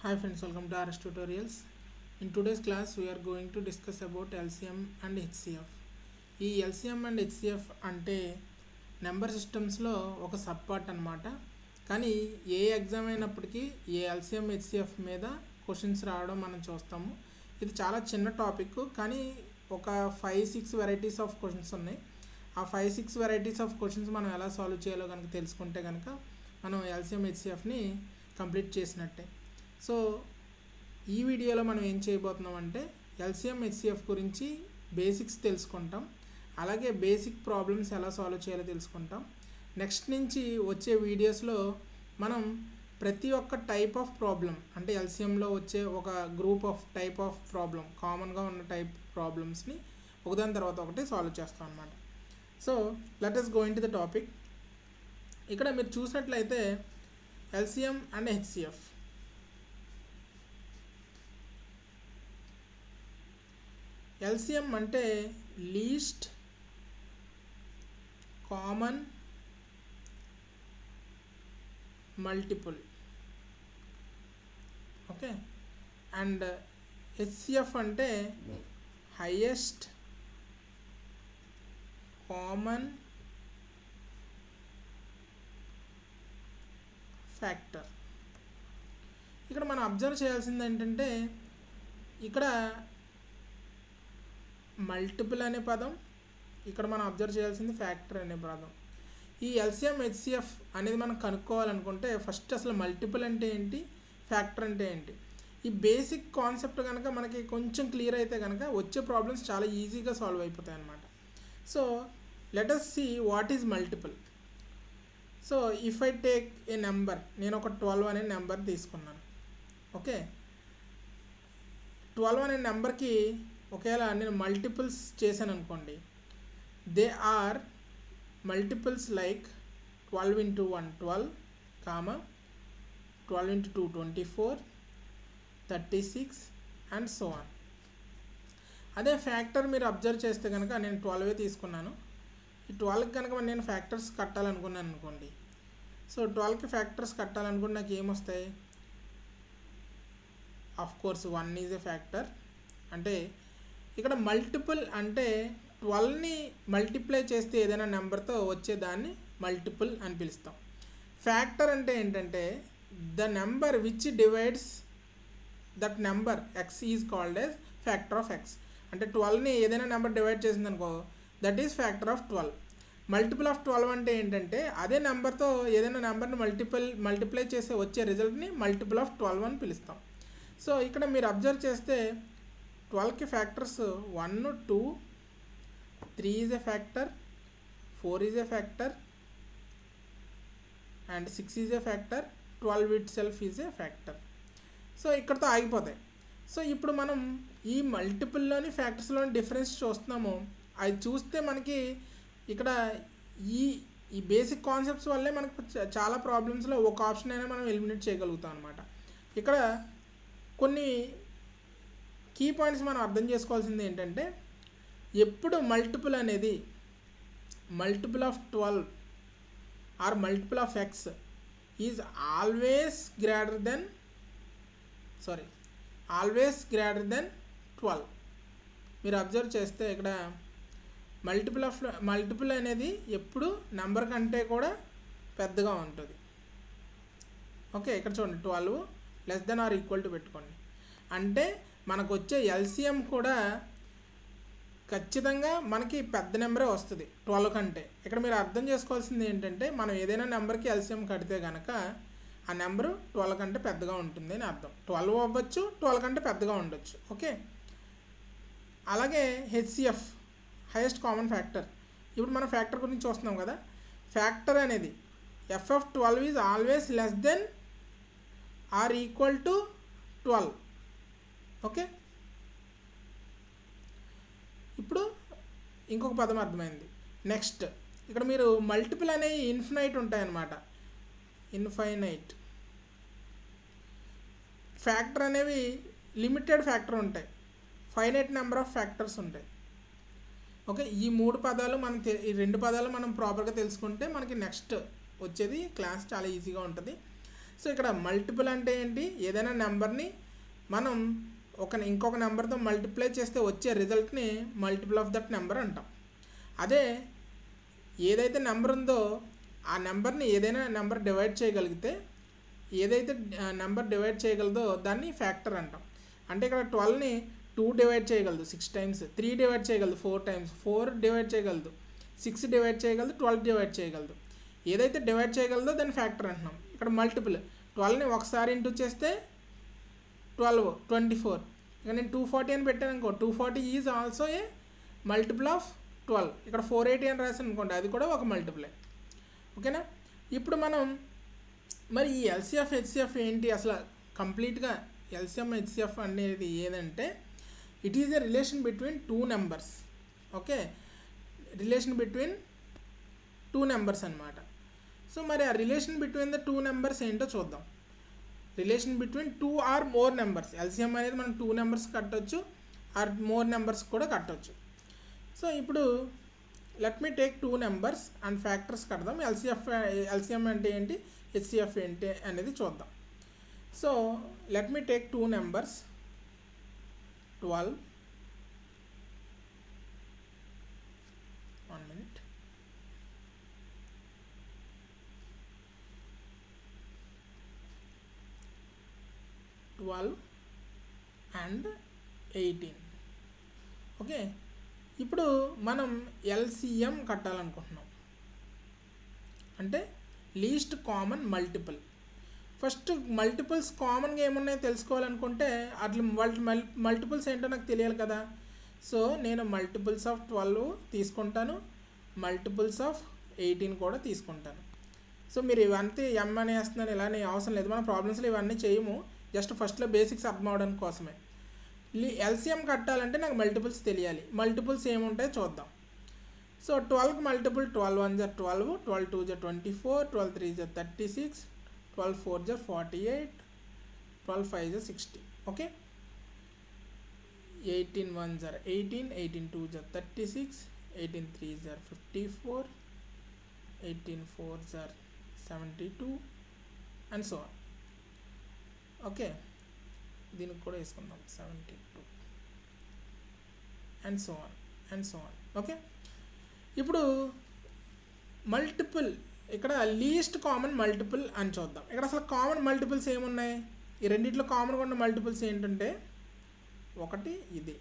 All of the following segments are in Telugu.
Hi friends, welcome to RS Tutorials. In today's class, we are going to discuss about LCM and HCF. ఈ ఎల్సిఎం అండ్ హెచ్సిఎఫ్ అంటే నెంబర్ సిస్టమ్స్లో ఒక సబ్ పార్ట్ అనమాట కానీ ఏ ఎగ్జామ్ అయినప్పటికీ ఏ ఎల్సిఎం హెచ్సిఎఫ్ మీద క్వశ్చన్స్ రావడం మనం చూస్తాము ఇది చాలా చిన్న టాపిక్ కానీ ఒక five six varieties of questions ఉన్నాయి ఆ five six varieties of questions మనం ఎలా సాల్వ్ చేయాలో కనుక తెలుసుకుంటే కనుక మనం ఎల్సిఎం హెచ్సిఎఫ్ని కంప్లీట్ చేసినట్టే సో ఈ వీడియోలో మనం ఏం చేయబోతున్నాం అంటే ఎల్సిఎం హెచ్సిఎఫ్ గురించి బేసిక్స్ తెలుసుకుంటాం. అలాగే బేసిక్ ప్రాబ్లమ్స్ ఎలా సాల్వ్ చేయాలో తెలుసుకుంటాం. నెక్స్ట్ నుంచి వచ్చే వీడియోస్లో మనం ప్రతి ఒక్క టైప్ ఆఫ్ ప్రాబ్లం అంటే ఎల్సిఎంలో వచ్చే ఒక group of type of problem కామన్గా ఉన్న టైప్ ప్రాబ్లమ్స్ని ఒకదాని తర్వాత ఒకటి సాల్వ్ చేస్తాం అనమాట so let us go into the topic ఇక్కడ మీరు చూసినట్లయితే ఎల్సిఎం అండ్ హెచ్సిఎఫ్. ఎల్సిఎం అంటే least common multiple. Okay? And HCF అంటే హైయెస్ట్ కామన్ ఫ్యాక్టర్. ఇక్కడ మనం అబ్జర్వ్ చేయాల్సింది ఏంటంటే ఇక్కడ మల్టిపుల్ అనే పదం. ఇక్కడ మనం అబ్జర్వ్ చేయాల్సింది ఫ్యాక్టర్ అనే పదం. ఈ ఎల్సిఎం హెచ్సిఎఫ్ అనేది మనం కనుక్కోవాలనుకుంటే ఫస్ట్ అసలు మల్టిపుల్ అంటే ఏంటి? ఫ్యాక్టర్ అంటే ఏంటి? ఈ బేసిక్ కాన్సెప్ట్ కనుక మనకి కొంచెం క్లియర్ అయితే కనుక వచ్చే ప్రాబ్లమ్స్ చాలా ఈజీగా సాల్వ్ అయిపోతాయి అన్నమాట. So let us see what is multiple so if I take a number నేను ఒక ట్వెల్వ్ అనే నెంబర్ తీసుకున్నాను. ఓకే ట్వెల్వ్ అనే నెంబర్కి ఒకవేళ నేను మల్టిపుల్స్ చేశాను అనుకోండి they are multiples like twelve into one twelve comma twelve into two twenty four thirty six and so on అదే ఫ్యాక్టర్ మీరు అబ్జర్వ్ చేస్తే కనుక నేను ట్వెల్వే తీసుకున్నాను. ఈ ట్వెల్వ్కి కనుక నేను ఫ్యాక్టర్స్ కట్టాలనుకున్నాను అనుకోండి సో ట్వెల్వ్కి ఫ్యాక్టర్స్ కట్టాలనుకుంటే నాకు ఏమొస్తాయి? Of course one is a factor అంటే ఇక్కడ మల్టిపుల్ అంటే ట్వెల్వ్ని మల్టిప్లై చేస్తే ఏదైనా నెంబర్తో వచ్చేదాన్ని మల్టిపుల్ అని పిలుస్తాం. ఫ్యాక్టర్ అంటే ఏంటంటే the number which divides that number x is called as factor of x అంటే ట్వెల్వ్ని ఏదైనా number divide చేసిందనుకో that is factor of twelve multiple of twelve అంటే ఏంటంటే అదే నెంబర్తో ఏదైనా నెంబర్ని మల్టిపుల్ మల్టిప్లై చేసే వచ్చే రిజల్ట్ని మల్టిపుల్ ఆఫ్ ట్వెల్వ్ అని పిలుస్తాం. సో ఇక్కడ మీరు అబ్జర్వ్ చేస్తే ట్వెల్వ్కి factors one two three is a factor four is a factor and six is a factor twelve itself is a factor. So ఇక్కడతో ఆగిపోతాయి. సో ఇప్పుడు మనం ఈ మల్టిపుల్లోని ఫ్యాక్టర్స్లోని డిఫరెన్స్ చూస్తున్నాము. అది చూస్తే మనకి ఇక్కడ ఈ ఈ బేసిక్ కాన్సెప్ట్స్ వల్లే మనకు చ- చాలా ప్రాబ్లమ్స్లో ఒక ఆప్షన్ అయినా మనం ఎలిమినేట్ చేయగలుగుతాం అనమాట ఇక్కడ కొన్ని కీ పాయింట్స్ మనం అర్థం చేసుకోవాల్సింది ఏంటంటే ఎప్పుడు మల్టిపుల్ అనేది multiple of twelve or multiple of x is always greater than sorry always greater than twelve. మీరు అబ్జర్వ్ చేస్తే ఇక్కడ మల్టిపుల్ ఆఫ్ మల్టిపుల్ అనేది ఎప్పుడు నెంబర్ కంటే కూడా పెద్దగా ఉంటుంది. ఓకే ఇక్కడ చూడండి twelve less than or equal to పెట్టుకోండి. అంటే మనకు వచ్చే ఎల్సిఎం కూడా ఖచ్చితంగా మనకి పెద్ద నెంబరే వస్తుంది ట్వెల్వ్ కంటే. ఇక్కడ మీరు అర్థం చేసుకోవాల్సింది ఏంటంటే మనం ఏదైనా నెంబర్కి ఎల్సిఎం కడితే కనుక ఆ నెంబరు ట్వెల్వ్ కంటే పెద్దగా ఉంటుంది అని అర్థం. ట్వెల్వ్ అవ్వచ్చు ట్వెల్వ్ కంటే పెద్దగా ఉండొచ్చు. ఓకే? అలాగే హెచ్సిఎఫ్ హైయెస్ట్ కామన్ ఫ్యాక్టర్. ఇప్పుడు మనం ఫ్యాక్టర్ గురించి చూస్తున్నాం కదా. ఫ్యాక్టర్ అనేది FF twelve is always less than or equal to twelve. Okay? ఇప్పుడు ఇంకొక పదం అర్థమైంది. నెక్స్ట్ ఇక్కడ మీరు మల్టిపుల్ అనేవి ఇన్ఫినైట్ ఉంటాయన్నమాట. ఇన్ఫైనైట్. ఫ్యాక్టర్ అనేవి లిమిటెడ్ ఫ్యాక్టర్ ఉంటాయి. ఫైనైట్ నెంబర్ ఆఫ్ ఫ్యాక్టర్స్ ఉంటాయి. ఓకే ఈ మూడు పదాలు మనం ఈ రెండు పదాలు మనం ప్రాపర్గా తెలుసుకుంటే మనకి నెక్స్ట్ వచ్చేది క్లాస్ చాలా ఈజీగా ఉంటుంది. సో ఇక్కడ మల్టిపుల్ అంటే ఏంటి? ఏదైనా నెంబర్ని మనం ఒక ఇంకొక నెంబర్తో మల్టిప్లై చేస్తే వచ్చే రిజల్ట్ని మల్టిపుల్ ఆఫ్ దట్ నెంబర్ అంటాం. అదే ఏదైతే నెంబర్ ఉందో ఆ నెంబర్ని ఏదైనా నెంబర్ డివైడ్ చేయగలిగితే ఏదైతే నెంబర్ డివైడ్ చేయగలదో దాన్ని ఫ్యాక్టర్ అంటాం. అంటే ఇక్కడ ట్వెల్వ్ని టూ డివైడ్ చేయగలదు సిక్స్ టైమ్స్. త్రీ డివైడ్ చేయగలదు ఫోర్ టైమ్స్. ఫోర్ డివైడ్ చేయగలదు సిక్స్ డివైడ్ చేయగలదు ట్వెల్వ్ డివైడ్ చేయగలదు. ఏదైతే డివైడ్ చేయగలదో దాన్ని ఫ్యాక్టర్ అంటున్నాం. ఇక్కడ మల్టిపుల్. ట్వెల్వ్ని ఒకసారి ఇంటూ చేస్తే ట్వెల్వ్ ట్వంటీ ఫోర్. ఇక నేను టూ ఫార్టీ అని పెట్టాను అనుకో. Two forty is also a multiple of twelve ఇక్కడ ఫోర్ ఎయిటీ అని రాసాను అనుకోండి అది కూడా ఒక మల్టిపులే ఓకేనా ఇప్పుడు మనం మరి ఈ ఎల్సిఎఫ్ హెచ్సిఎఫ్ ఏంటి? అసలు కంప్లీట్గా ఎల్సిఎం హెచ్సిఎఫ్ అనేది ఏదంటే it is a relation between two numbers okay relation between two numbers అనమాట సో మరి ఆ relation between the two numbers ఏంటో చూద్దాం. Relation between two or more numbers LCM అనేది మనం టూ నెంబర్స్ కట్టొచ్చు ఆర్ మోర్ నెంబర్స్ కూడా కట్టొచ్చు. సో ఇప్పుడు let me take two numbers and factors కడదాం. ఎల్సిఎఫ్ ఎల్సిఎం అంటే ఏంటి? హెచ్సిఎఫ్ ఏంటి అనేది చూద్దాం. So let me take two numbers twelve one minute twelve and eighteen okay ఇప్పుడు మనం ఎల్సిఎం కట్టాలనుకుంటున్నాం. అంటే least common multiple first multiples కామన్గా ఏమున్నాయో తెలుసుకోవాలనుకుంటే అట్లా మల్టి మల్ మల్టిపుల్స్ ఏంటో నాకు తెలియాలి కదా. సో నేను మల్టిపుల్స్ ఆఫ్ ట్వెల్వ్ తీసుకుంటాను. మల్టిపుల్స్ ఆఫ్ ఎయిటీన్ కూడా తీసుకుంటాను. సో మీరు ఇవంతా ఎం అనేస్తున్నాను ఇలా ఇలానే అవసరం లేదు. మన ప్రాబ్లమ్స్లో ఇవన్నీ చేయము. జస్ట్ ఫస్ట్లో బేసిక్స్ అర్థం అవడానికి కోసమే. ఎల్సిఎం కట్టాలంటే నాకు మల్టిపుల్స్ తెలియాలి. మల్టిపుల్స్ ఏముంటాయో చూద్దాం. సో ట్వెల్వ్కి మల్టిపుల్ ట్వెల్వ్ వన్ జర్ ట్వెల్వ్ ట్వెల్వ్ టూ జర్ ట్వంటీ ఫోర్ ట్వెల్వ్ త్రీ జర్ థర్టీ సిక్స్ ట్వెల్వ్ ఫోర్ జర్ ఫార్టీ ఎయిట్ ట్వెల్వ్ ఫైవ్ జర్ సిక్స్టీ. ఓకే? ఎయిటీన్ వన్ జర్ ఎయిటీన్ ఎయిటీన్ టూ జర్ థర్టీ సిక్స్ ఎయిటీన్ త్రీ జర్ fifty four eighteen four జర్ seventy two and so okay. దీనికి కూడా వేసుకుందాం. Seventy two. And so on and so on. Okay. ఇప్పుడు మల్టిపుల్ ఇక్కడ లీస్ట్ కామన్ మల్టిపుల్ అని చూద్దాం. ఇక్కడ అసలు కామన్ మల్టిపుల్స్ ఏమున్నాయి? ఈ రెండిట్లో కామన్గా ఉన్న మల్టిపుల్స్ ఏంటంటే ఒకటి ఇది.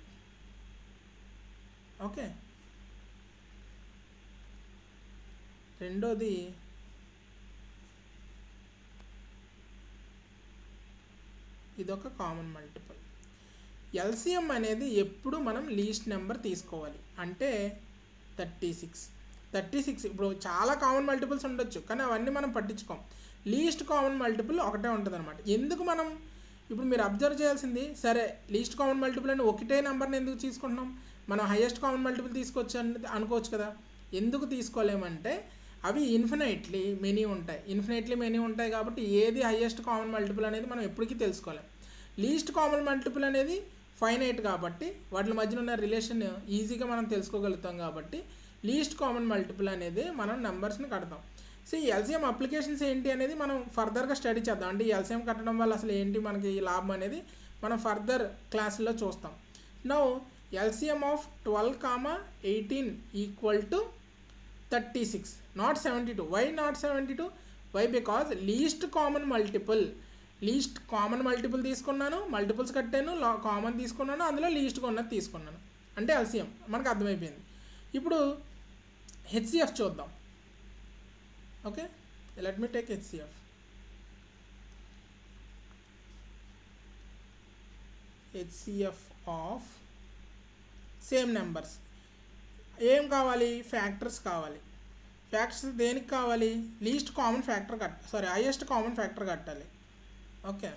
ఓకే. రెండోది ఇదొక కామన్ మల్టిపుల్ ఎల్సిఎం అనేది ఎప్పుడు మనం లీస్ట్ నెంబర్ తీసుకోవాలి. అంటే థర్టీ సిక్స్ థర్టీ సిక్స్ ఇప్పుడు చాలా కామన్ మల్టిపుల్స్ ఉండొచ్చు కానీ అవన్నీ మనం పట్టించుకోం. లీస్ట్ కామన్ మల్టిపుల్ ఒకటే ఉంటుంది అనమాట ఎందుకు మనం ఇప్పుడు మీరు అబ్జర్వ్ చేయాల్సింది సరే లీస్ట్ కామన్ మల్టిపుల్ అని ఒకటే నెంబర్ని ఎందుకు తీసుకుంటున్నాం? మనం హైయెస్ట్ కామన్ మల్టిపుల్ తీసుకోవచ్చు అని అనుకోవచ్చు కదా. ఎందుకు తీసుకోలేమంటే అవి ఇన్ఫినైట్లీ మెనీ ఉంటాయి. ఇన్ఫినైట్లీ మెనీ ఉంటాయి కాబట్టి ఏది హైయెస్ట్ కామన్ మల్టిపుల్ అనేది మనం ఎప్పటికీ తెలుసుకోలేం. లీస్ట్ కామన్ మల్టిపుల్ అనేది ఫైనైట్ కాబట్టి వాటి మధ్యన ఉన్న రిలేషన్ ఈజీగా మనం తెలుసుకోగలుగుతాం కాబట్టి లీస్ట్ కామన్ మల్టిపుల్ అనేది మనం నెంబర్స్ని కడతాం. సో ఈ ఎల్సిఎం అప్లికేషన్స్ ఏంటి అనేది మనం ఫర్దర్గా స్టడీ చేద్దాం. అంటే ఎల్సిఎం కట్టడం వల్ల అసలు ఏంటి మనకి లాభం అనేది మనం ఫర్దర్ క్లాసుల్లో చూస్తాం. Now LCM of twelve comma eighteen equal to thirty six not seventy two why not seventy two why because least common multiple least common multiple తీసుకున్నాను మల్టిపుల్స్ కట్టాను కామన్ తీసుకున్నాను అందులో లీస్ట్ ఉన్నది తీసుకున్నాను. అంటే ఎల్సిఎం మనకు అర్థమైపోయింది. ఇప్పుడు హెచ్సిఎఫ్ చూద్దాం. Okay let me take HCF HCF of same numbers ఏం కావాలి? ఫ్యాక్టర్స్ కావాలి. ఫ్యాక్టర్స్ దేనికి కావాలి? లీస్ట్ కామన్ ఫ్యాక్టర్ కట్ సారీ హైయెస్ట్ కామన్ ఫ్యాక్టర్ కట్టాలి. Okay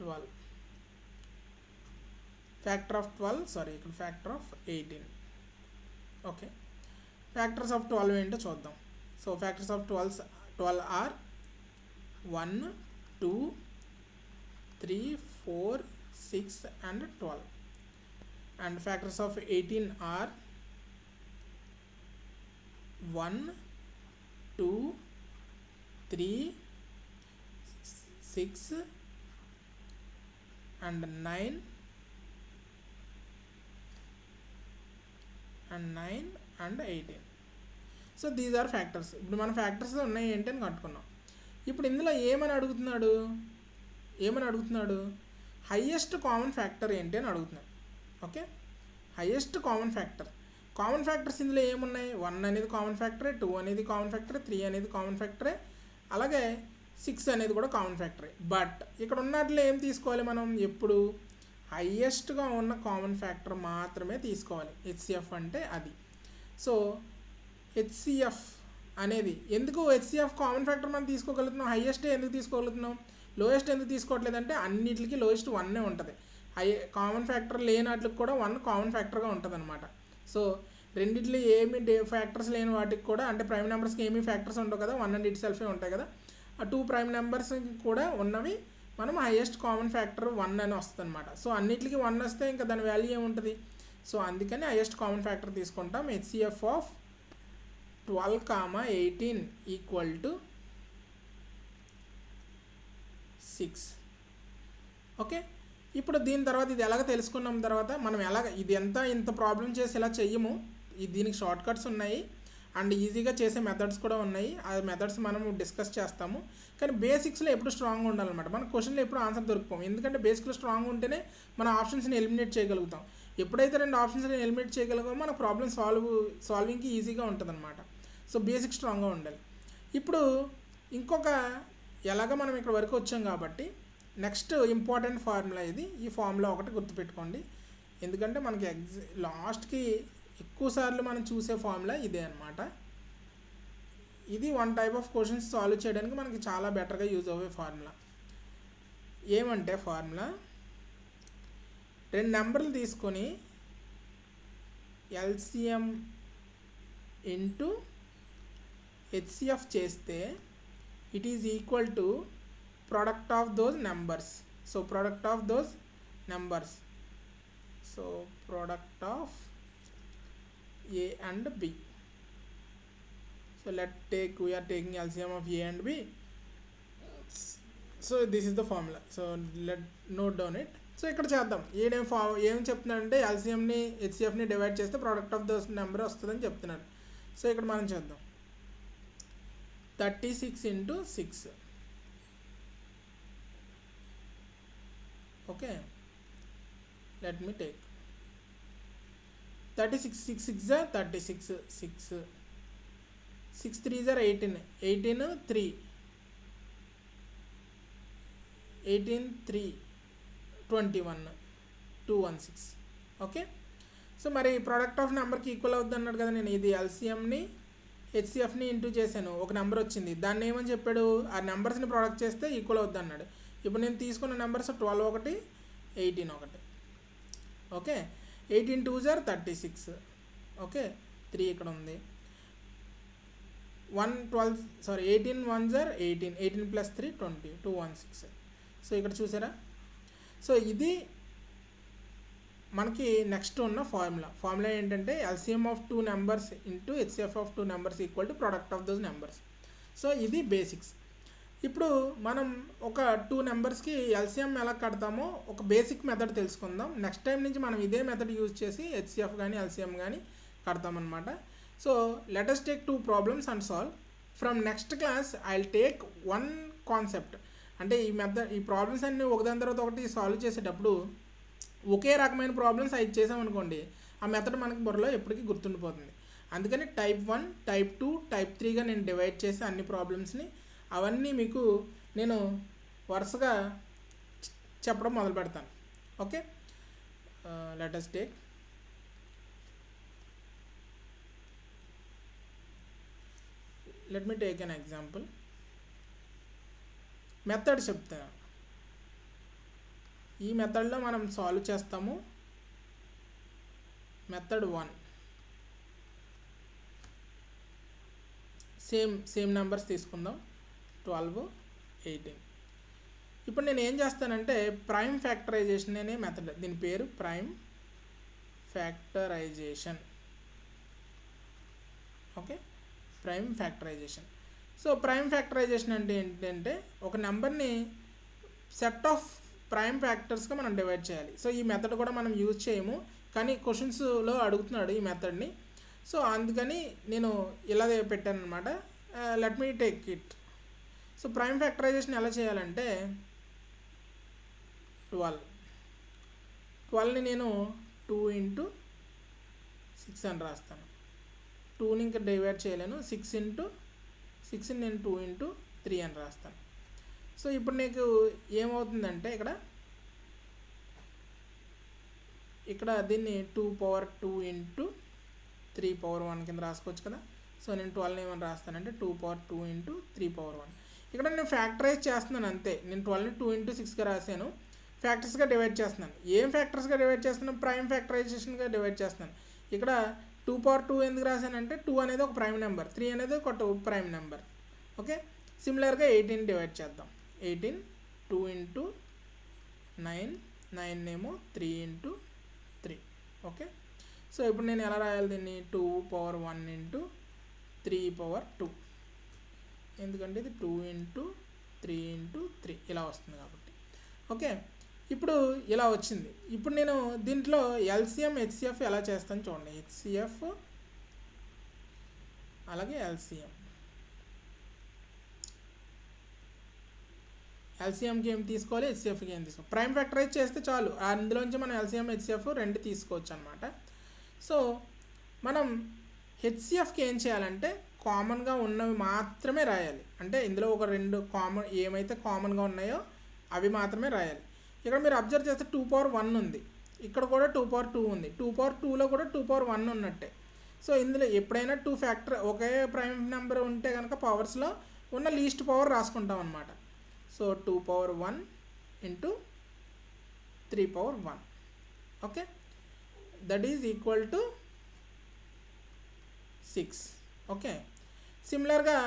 twelve factor of twelve sorry ఇక్కడ factor of eighteen okay factors of twelve ఏంటో చూద్దాం. So factors of twelve twelve are one two three four six and twelve and factors of eighteen are 1 2 3 six and nine and nine and eighteen. So these are factors ఇప్పుడు మన ఫ్యాక్టర్స్ ఉన్నాయి ఏంటి అని కట్టుకున్నాం ఇప్పుడు ఇందులో ఏమని అడుగుతున్నాడు? ఏమని అడుగుతున్నాడు? హయ్యెస్ట్ కామన్ ఫ్యాక్టర్ ఏంటి అని అడుగుతున్నాడు. Okay highest common factor common factors ఇందులో ఏమున్నాయి? వన్ అనేది కామన్ ఫ్యాక్టరే టూ అనేది కామన్ ఫ్యాక్టరే త్రీ అనేది కామన్ ఫ్యాక్టరే అలాగే సిక్స్ అనేది కూడా కామన్ ఫ్యాక్టరే. బట్ ఇక్కడ ఉన్నట్లు ఏం తీసుకోవాలి మనం? ఎప్పుడు? హయ్యెస్ట్గా ఉన్న కామన్ ఫ్యాక్టర్ మాత్రమే తీసుకోవాలి. హెచ్సిఎఫ్ అంటే అది. సో హెచ్సిఎఫ్ అనేది ఎందుకు హెచ్సిఎఫ్ కామన్ ఫ్యాక్టర్ మనం తీసుకోగలుగుతున్నాం? హైయెస్ట్ ఎందుకు తీసుకోగలుగుతున్నాం? లోయెస్ట్ ఎందుకు తీసుకోవట్లేదంటే అన్నిటికీ లోయెస్ట్ వన్నే ఉంటుంది. హై కామన్ ఫ్యాక్టర్ లేనట్లకు కూడా వన్ కామన్ ఫ్యాక్టర్గా ఉంటుంది అనమాట సో రెండిట్లో ఏమి డే ఫ్యాక్టర్స్ లేని వాటికి కూడా అంటే ప్రైమ్ నెంబర్స్కి ఏమి ఫ్యాక్టర్స్ ఉండవు కదా వన్ అండ్ ఇట్ సెల్ఫే ఉంటాయి కదా. ఆ టూ ప్రైమ్ నెంబర్స్ కూడా ఉన్నవి మనం హైయెస్ట్ కామన్ ఫ్యాక్టర్ వన్ అని వస్తుంది అనమాట సో అన్నిటికీ వన్ వస్తే ఇంకా దాని వాల్యూ ఏముంటుంది? సో అందుకని హైయెస్ట్ కామన్ ఫ్యాక్టర్ తీసుకుంటాం. HCF of twelve comma eighteen equal to six okay? ఇప్పుడు దీని తర్వాత ఇది ఎలాగ తెలుసుకున్నాం తర్వాత మనం ఎలాగ ఇది ఎంత ఇంత ప్రాబ్లం చేసి ఇలా చెయ్యము. ఇది దీనికి షార్ట్ కట్స్ ఉన్నాయి. అండ్ ఈజీగా చేసే మెథడ్స్ కూడా ఉన్నాయి. ఆ మెథడ్స్ మనం డిస్కస్ చేస్తాము. కానీ బేసిక్స్లో ఎప్పుడు స్ట్రాంగ్గా ఉండాలన్నమాట. మన క్వశ్చన్లో ఎప్పుడు ఆన్సర్ దొరుకుతాం ఎందుకంటే బేసిక్లో స్ట్రాంగ్ ఉంటేనే మన ఆప్షన్స్ని ఎలిమినేట్ చేయగలుగుతాం. ఎప్పుడైతే రెండు ఆప్షన్స్ని ఎలిమినేట్ చేయగలిగామో మన ప్రాబ్లమ్ సాల్వ్ సాల్వింగ్కి ఈజీగా ఉంటుంది అనమాట సో బేసిక్ స్ట్రాంగ్గా ఉండాలి. ఇప్పుడు ఇంకొక ఎలాగ మనం ఇక్కడ వరకు వచ్చాం కాబట్టి నెక్స్ట్ ఇంపార్టెంట్ ఫార్ములా ఇది. ఈ ఫార్ములా ఒకటి గుర్తుపెట్టుకోండి. ఎందుకంటే మనకి ఎగ్జ లాస్ట్కి ఎక్కువ సార్లు మనం చూసే ఫార్ములా ఇదే అనమాట ఇది one type of questions solve చేయడానికి మనకి చాలా బెటర్గా యూజ్ అయ్యే ఫార్ములా. ఏమంటే ఫార్ములా? రెండు నెంబర్లు తీసుకొని ఎల్సిఎం ఇంటూ హెచ్సిఎఫ్ చేస్తే it is equal to product of those numbers. So product of those numbers. So product of a and b. So let take we are taking lcm of a and b. So this is the formula so let note down it so ఇక్కడ చేద్దాం. ఏడేం ఫా ఏం చెప్తున్నాడంటే ఎల్సిఎంని హెచ్సిఎఫ్ని డివైడ్ చేస్తే ప్రోడక్ట్ ఆఫ్ దోస్ నెంబర్ వస్తుందని చెప్తున్నాడు. సో ఇక్కడ మనం చేద్దాం. Thirty six into six okay let me take thirty six six six thirty six six six three jar eighteen eighteen three eighteen three twenty one two one six okay so మరి ప్రోడక్ట్ ఆఫ్ నెంబర్కి ఈక్వల్ అవుతుంది అన్నాడు కదా నేను. ఇది ఎల్సీఎంని హెచ్సిఎఫ్ని ఇంటూ చేశాను. ఒక నెంబర్ వచ్చింది. దాన్ని ఏమని చెప్పాడు? ఆ నెంబర్స్ని ప్రోడక్ట్ చేస్తే ఈక్వల్ అవుద్ది అన్నాడు. ఇప్పుడు నేను తీసుకున్న నెంబర్స్ ట్వెల్వ్ ఒకటి ఎయిటీన్ ఒకటి. ఓకే? ఎయిటీన్ టూ జార్ థర్టీ సిక్స్. ఓకే? త్రీ ఇక్కడ ఉంది. One twelve sorry eighteen one jar eighteen eighteen plus three twenty two one six. So ఇక్కడ చూసారా? సో ఇది మనకి నెక్స్ట్ ఉన్న ఫార్ములా. ఫార్ములా ఏంటంటే LCM of two numbers into HCF of two numbers equal to product of those numbers. So ఇది బేసిక్స్. ఇప్పుడు మనం ఒక టూ నెంబర్స్కి ఎల్సిఎం ఎలా కడతామో ఒక బేసిక్ మెథడ్ తెలుసుకుందాం. నెక్స్ట్ టైం నుంచి మనం ఇదే మెథడ్ యూజ్ చేసి హెచ్సిఎఫ్ కానీ ఎల్సిఎం కానీ కడతామన్నమాట. So let's take two problems and solve from next class I take one concept అంటే ఈ మెథడ్ ఈ ప్రాబ్లమ్స్ అన్ని ఒకదాని తర్వాత ఒకటి సాల్వ్ చేసేటప్పుడు ఒకే రకమైన ప్రాబ్లమ్స్ అవి చేసామనుకోండి ఆ మెథడ్ మనకి బుర్రలో ఎప్పటికీ గుర్తుండిపోతుంది. అందుకని type one type two type త్రీగా నేను డివైడ్ చేసి అన్ని ప్రాబ్లమ్స్ని అవన్నీ మీకు నేను వరుసగా చెప్పడం మొదలు పెడతాను. Okay? Let's take let me take an example method చెప్తాను ఈ మెథడ్లో మనం సాల్వ్ చేస్తాము. Method one same same numbers తీసుకుందాం. Twelve eighteen. ఇప్పుడు నేను ఏం చేస్తానంటే ప్రైమ్ ఫ్యాక్టరైజేషన్ అనే మెథడ్ దీని పేరు prime factorization. Okay? Prime factorization. So prime factorization అంటే ఏంటంటే ఒక నెంబర్ని సెట్ ఆఫ్ ప్రైమ్ ఫ్యాక్టర్స్గా మనం డివైడ్ చేయాలి. సో ఈ మెథడ్ కూడా మనం యూజ్ చేయము. కానీ క్వశ్చన్స్లో అడుగుతున్నాడు ఈ మెథడ్ని సో అందుకని నేను ఇలా పెట్టాను అనమాట let uh, me take it so prime factorization ఎలా చేయాలంటే ట్వెల్వ్ ట్వెల్వ్ని నేను టూ ఇంటూ సిక్స్ అని రాస్తాను. టూని ఇంకా డివైడ్ చేయలేను. సిక్స్ ఇంటూ సిక్స్ని నేను టూ ఇంటూ త్రీ అని రాస్తాను. సో ఇప్పుడు నీకు ఏమవుతుందంటే ఇక్కడ ఇక్కడ దీన్ని two power two into three power one కింద రాసుకోవచ్చు కదా. సో నేను ట్వెల్వ్ ఏమని రాస్తానంటే two power two into three power one ఇక్కడ నేను ఫ్యాక్టరైజ్ చేస్తున్నాను అంతే. నేను ట్వెల్వ్ని టూ ఇంటూ సిక్స్గా రాశాను. ఫ్యాక్టర్స్గా డివైడ్ చేస్తున్నాను. ఏం ఫ్యాక్టర్స్గా డివైడ్ చేస్తున్నాను? ప్రైమ్ ఫ్యాక్టరైజేషన్గా డివైడ్ చేస్తున్నాను. ఇక్కడ టూ పవర్ టూ ఎందుకు రాశానంటే టూ అనేది ఒక ప్రైమ్ నెంబర్ త్రీ అనేది ఒక ప్రైమ్ నెంబర్ ఓకే సిమిలర్గా ఎయిటీన్ డివైడ్ చేద్దాం. Eighteen two into nine nine ఏమో three into three okay so ఇప్పుడు నేను ఎలా రాయాలి దీన్ని? Two power one into three power two ఎందుకంటే ఇది two into three into three ఇలా వస్తుంది కాబట్టి. ఓకే ఇప్పుడు ఇలా వచ్చింది. ఇప్పుడు నేను దీంట్లో ఎల్సిఎం హెచ్సిఎఫ్ ఎలా చేస్తాను చూడండి. హెచ్సిఎఫ్ అలాగే ఎల్సిఎం ఎల్సిఎంకి ఏం తీసుకోవాలి? హెచ్సిఎఫ్కి ఏం తీసుకోవాలి? ప్రైమ్ ఫ్యాక్టరైజ్ చేస్తే చాలు. అందులోంచి మనం ఎల్సిఎం హెచ్సిఎఫ్ రెండు తీసుకోవచ్చు అనమాట సో మనం హెచ్సిఎఫ్కి ఏం చేయాలంటే కామన్గా ఉన్నవి మాత్రమే రాయాలి. అంటే ఇందులో ఒక రెండు కామన్ ఏమైతే కామన్గా ఉన్నాయో అవి మాత్రమే రాయాలి. ఇక్కడ మీరు అబ్జర్వ్ చేస్తే టూ పవర్ వన్ ఉంది. ఇక్కడ కూడా టూ పవర్ టూ ఉంది. టూ పవర్ టూలో కూడా టూ పవర్ వన్ ఉన్నట్టే. సో ఇందులో ఎప్పుడైనా టూ ఫ్యాక్టర్ ఒకే ప్రైమ్ నెంబర్ ఉంటే కనుక పవర్స్లో ఉన్న లీస్ట్ పవర్ రాసుకుంటాం అనమాట so two power one into three power one. Okay? That is equal to six. Okay? సిమిలర్గా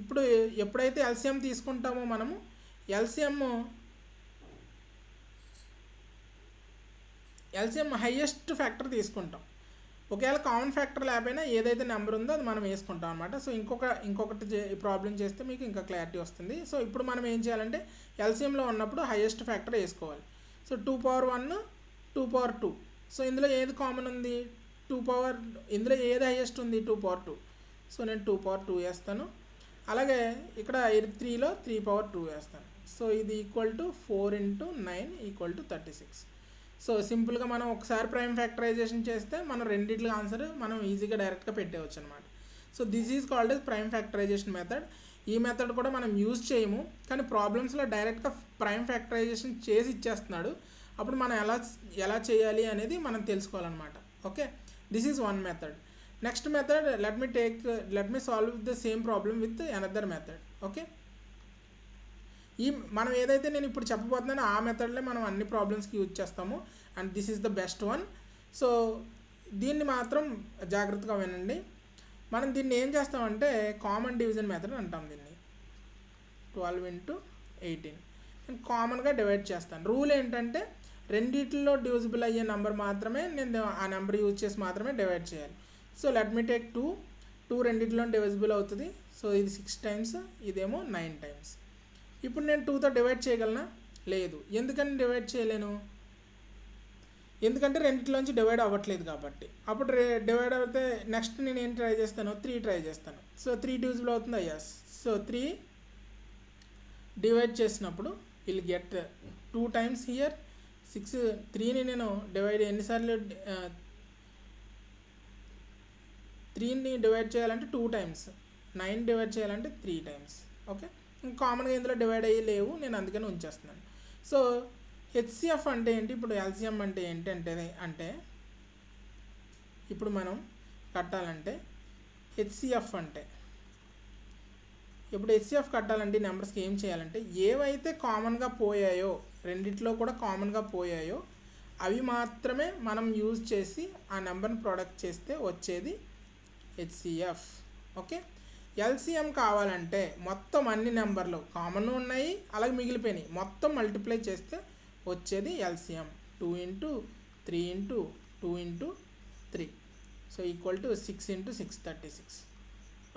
ఇప్పుడు ఎప్పుడైతే ఎల్సిఎం తీసుకుంటామో మనము ఎల్సిఎం ఎల్సిఎం హయ్యెస్ట్ ఫ్యాక్టర్ తీసుకుంటాం. ఒకవేళ కామన్ ఫ్యాక్టర్ లేకపోయినా ఏదైతే నెంబర్ ఉందో అది మనం వేసుకుంటాం అనమాట సో ఇంకొక ఇంకొకటి ప్రాబ్లం చేస్తే మీకు ఇంకా క్లారిటీ వస్తుంది. సో ఇప్పుడు మనం ఏం చేయాలంటే ఎల్సిఎంలో ఉన్నప్పుడు హయ్యెస్ట్ ఫ్యాక్టర్ వేసుకోవాలి. So two power one two power two so ఇందులో ఏది కామన్ ఉంది? టూ పవర్ ఇందులో ఏది హయ్యెస్ట్ ఉంది? టూ పవర్ టూ సో నేను టూ పవర్ టూ వేస్తాను. అలాగే ఇక్కడ త్రీలో త్రీ పవర్ టూ వేస్తాను. సో ఇది equal to four into nine equal to thirty six. So సింపుల్గా మనం ఒకసారి ప్రైమ్ ఫ్యాక్టరైజేషన్ చేస్తే మనం రెండిట్ల ఆన్సర్ మనం ఈజీగా డైరెక్ట్గా పెట్టేవచ్చు అనమాట so this is called as prime factorization method. ఈ మెథడ్ కూడా మనం యూజ్ చేయము. కానీ ప్రాబ్లమ్స్లో డైరెక్ట్గా ప్రైమ్ ఫ్యాక్టరైజేషన్ చేసి ఇచ్చేస్తున్నాడు. అప్పుడు మనం ఎలా ఎలా చేయాలి అనేది మనం తెలుసుకోవాలన్నమాట. Okay? This is one method. Next method let me take let me solve the same problem with another method okay ఈ మనం ఏదైతే నేను ఇప్పుడు చెప్పబోతున్నానో ఆ మెథడ్లే మనం అన్ని ప్రాబ్లమ్స్కి యూజ్ చేస్తాము and this is the best one so దీన్ని మాత్రం జాగ్రత్తగా వినండి. మనం దీన్ని ఏం చేస్తామంటే కామన్ డివిజన్ మెథడ్ అంటాం దీన్ని. ట్వెల్వ్ ఇంటూ ఎయిటీన్ నేను కామన్గా డివైడ్ చేస్తాను. రూల్ ఏంటంటే రెండిట్లో డివిజిబుల్ అయ్యే నెంబర్ మాత్రమే నేను ఆ నెంబర్ యూజ్ చేసి మాత్రమే డివైడ్ చేయాలి. So let me take two two రెండిట్లో డివిజిబుల్ అవుతుంది. సో ఇది సిక్స్ టైమ్స్ ఇదేమో నైన్ టైమ్స్ ఇప్పుడు నేను టూతో డివైడ్ చేయగలనా? లేదు. ఎందుకని డివైడ్ చేయలేను? ఎందుకంటే రెండిట్లోంచి డివైడ్ అవ్వట్లేదు కాబట్టి. అప్పుడు డివైడ్ అయితే నెక్స్ట్ నేను ఏం ట్రై చేస్తాను? త్రీ ట్రై చేస్తాను. సో త్రీ డివిజిబుల్ అవుతుందా? ఎస్ సో త్రీ డివైడ్ చేసినప్పుడు will get two times here six త్రీని నేను డివైడ్ ఎన్నిసార్లు త్రీని డివైడ్ చేయాలంటే టూ టైమ్స్ నైన్ డివైడ్ చేయాలంటే త్రీ టైమ్స్ ఓకే కామన్గా ఇందులో డివైడ్ అయ్యి లేవు. నేను అందుకని ఉంచేస్తున్నాను. సో హెచ్సిఎఫ్ అంటే ఏంటి? ఇప్పుడు ఎల్సిఎం అంటే ఏంటి అంటే అంటే ఇప్పుడు మనం కట్టాలంటే హెచ్సిఎఫ్ అంటే ఇప్పుడు హెచ్సిఎఫ్ కట్టాలంటే నెంబర్స్కి ఏం చేయాలంటే ఏవైతే కామన్గా పోయాయో రెండిట్లో కూడా కామన్గా పోయాయో అవి మాత్రమే మనం యూజ్ చేసి ఆ నెంబర్ని ప్రొడక్ట్ చేస్తే వచ్చేది హెచ్సిఎఫ్ ఓకే ఎల్సిఎం కావాలంటే మొత్తం అన్ని నెంబర్లు కామన్ ఉన్నాయి అలాగే మిగిలిపోయినాయి. మొత్తం మల్టిప్లై చేస్తే వచ్చేది LCM two into three into two into three. So equal to six into six thirty six.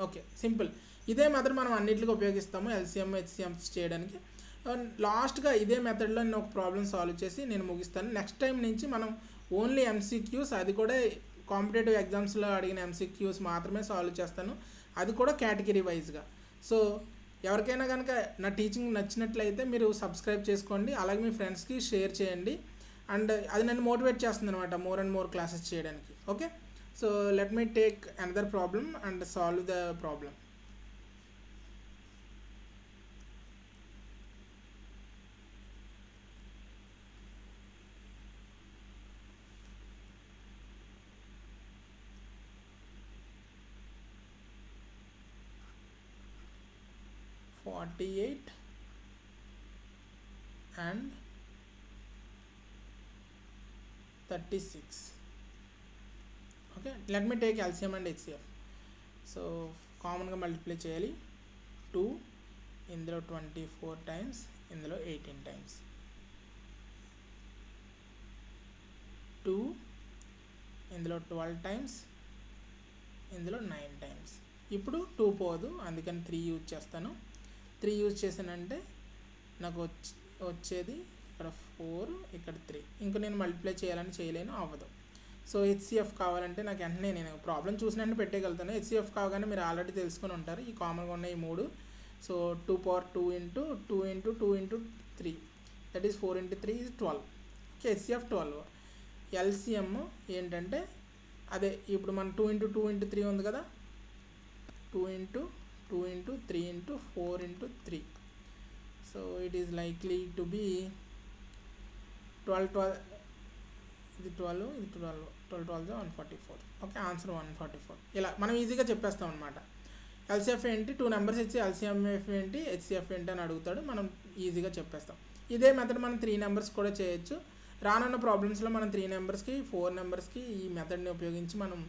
Okay simple. ఇదే మెథడ్ మనం అన్నింటికి ఉపయోగిస్తాము ఎల్సిఎం హెచ్సిఎం చేయడానికి. Uh, లాస్ట్గా ఇదే మెథడ్లో నేను ఒక ప్రాబ్లం సాల్వ్ చేసి నేను ముగిస్తాను. నెక్స్ట్ టైం నుంచి మనం ఓన్లీ ఎంసీక్యూస్ అది కూడా కాంపిటేటివ్ ఎగ్జామ్స్లో అడిగిన ఎంసీక్యూస్ మాత్రమే సాల్వ్ చేస్తాను. అది కూడా కేటగిరీ వైజ్గా. సో ఎవరికైనా కనుక నా టీచింగ్ నచ్చినట్లయితే మీరు సబ్స్క్రైబ్ చేసుకోండి. అలాగే మీ ఫ్రెండ్స్కి షేర్ చేయండి. అండ్ అది నన్ను మోటివేట్ చేస్తుంది అనమాట మోర్ అండ్ మోర్ క్లాసెస్ చేయడానికి. Okay? So let me take another problem and solve the problem. Forty eight and thirty six okay let me take LCM and HCF so కామన్గా మల్టిప్లై చేయాలి. టూ ఇందులో ట్వంటీ ఫోర్ టైమ్స్ ఇందులో ఎయిటీన్ టైమ్స్ టూ ఇందులో ట్వెల్వ్ టైమ్స్ ఇందులో నైన్ టైమ్స్ ఇప్పుడు టూ పోదు అందుకని త్రీ యూజ్ చేస్తాను. త్రీ యూజ్ చేశానంటే నాకు వచ్చి వచ్చేది ఇక్కడ ఫోర్ ఇక్కడ త్రీ. ఇంకా నేను మల్టిప్లై చేయాలని చేయలేను అవ్వదు. సో హెచ్సిఎఫ్ కావాలంటే నాకు వెంటనే నేను ప్రాబ్లం చూసినట్టు పెట్టేయగలుగుతాను. హెచ్సిఎఫ్ కావగానే మీరు ఆల్రెడీ తెలుసుకొని ఉంటారు ఈ కామన్గా ఉన్న ఈ మూడు. So two power two into two into two into three. That is four into three is twelve okay HCF twelve LCM ఏంటంటే అదే ఇప్పుడు మన two into two into three ఉంది కదా? Two into two into three into four into three. So it is likely to be twelve twelve ఇది ట్వెల్వ్ ఇది twelve twelve twelve one forty four okay answer one forty four ఇలా మనం ఈజీగా చెప్పేస్తాం అనమాట ఎల్సిఎఫ్ ఏంటి? టూ నెంబర్స్ ఇచ్చి ఎల్సిఎంఎఫ్ ఏంటి? హెచ్సిఎఫ్ ఏంటి అని అడుగుతాడు. మనం ఈజీగా చెప్పేస్తాం. ఇదే మెథడ్ మనం త్రీ నెంబర్స్ కూడా చేయొచ్చు. రానున్న ప్రాబ్లమ్స్లో మనం త్రీ నెంబర్స్కి ఫోర్ నెంబర్స్కి ఈ మెథడ్ని ఉపయోగించి మనం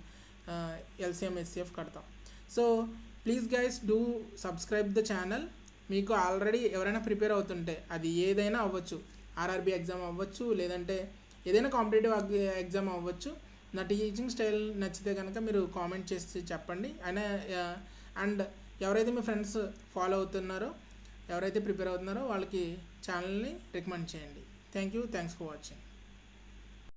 ఎల్సిఎం హెచ్సిఎఫ్ కడతాం. So please guys do subscribe the channel మీకు ఆల్రెడీ ఎవరైనా ప్రిపేర్ అవుతుంటే అది ఏదైనా అవ్వచ్చు. ఆర్ఆర్బి ఎగ్జామ్ అవ్వచ్చు లేదంటే ఏదైనా కాంపిటేటివ్ ఎగ్జామ్ అవ్వచ్చు. నా టీచింగ్ స్టైల్ నచ్చితే కనుక మీరు కామెంట్ చేసి చెప్పండి. అయినా అండ్ uh, ఎవరైతే మీ ఫ్రెండ్స్ ఫాలో అవుతున్నారో ఎవరైతే ప్రిపేర్ అవుతున్నారో వాళ్ళకి ఛానల్ని రికమెండ్ చేయండి. Thank you thanks for watching